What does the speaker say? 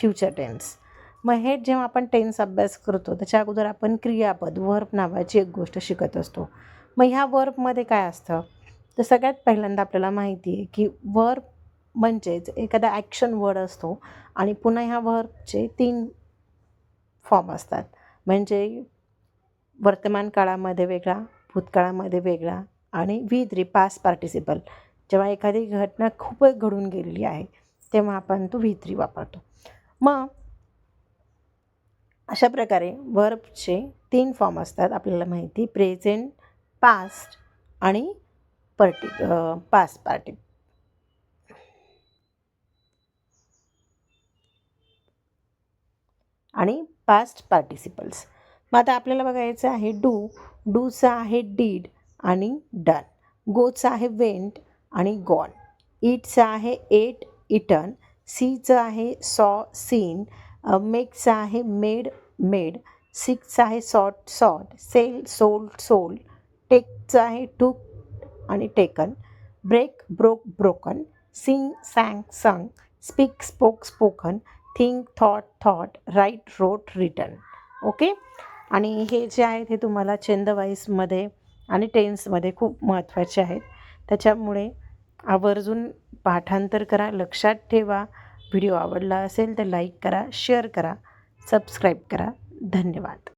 Future tense. मग हे जेव्हा आपण टेन्स अभ्यास करतो त्याच्या अगोदर आपण क्रियापद वर्ब नावाची एक गोष्ट शिकत असतो. मग ह्या वर्बमध्ये काय असतं? तर सगळ्यात पहिल्यांदा आपल्याला माहिती आहे की वर्ब म्हणजेच एखादा ॲक्शन वर्ड असतो आणि पुन्हा ह्या वर्बचे तीन फॉर्म असतात. म्हणजे वर्तमान काळामध्ये वेगळा भूतकाळामध्ये वेगळा आणि व्ही थ्री पास पार्टिसिपल जेव्हा एखादी घटना खूपच घडून गेलेली आहे तेव्हा आपण तो व्ही थ्री वापरतो. मग अशा प्रकारे वर्बचे तीन फॉर्म असतात आपल्याला माहिती. प्रेझेंट पास्ट आणि पर्टी पास्ट पार्टी आणि पास्ट पार्टिसिपल्स मग आता आपल्याला बघायचं आहे डू डूचं आहे डीड आणि डन गोचं आहे वेंट आणि गॉन इटचं आहे एट इटन सीचं आहे सॉ सीन मेकचं आहे मेड मेड सिकचं आहे sought sought sell sold sold टेकचं आहे टूक आणि taken break broke broken sing sang sung speak spoke spoken think thought thought write wrote written. Okay? आणि हे जे आहेत हे तुम्हाला चेंदवाईसमध्ये आणि टेन्समध्ये खूप महत्त्वाचे आहेत. त्याच्यामुळे आवर्जून पाठांतर करा लक्षात ठेवा. व्हिडिओ आवडला असेल तर लाईक करा शेअर करा सबस्क्राईब करा. धन्यवाद.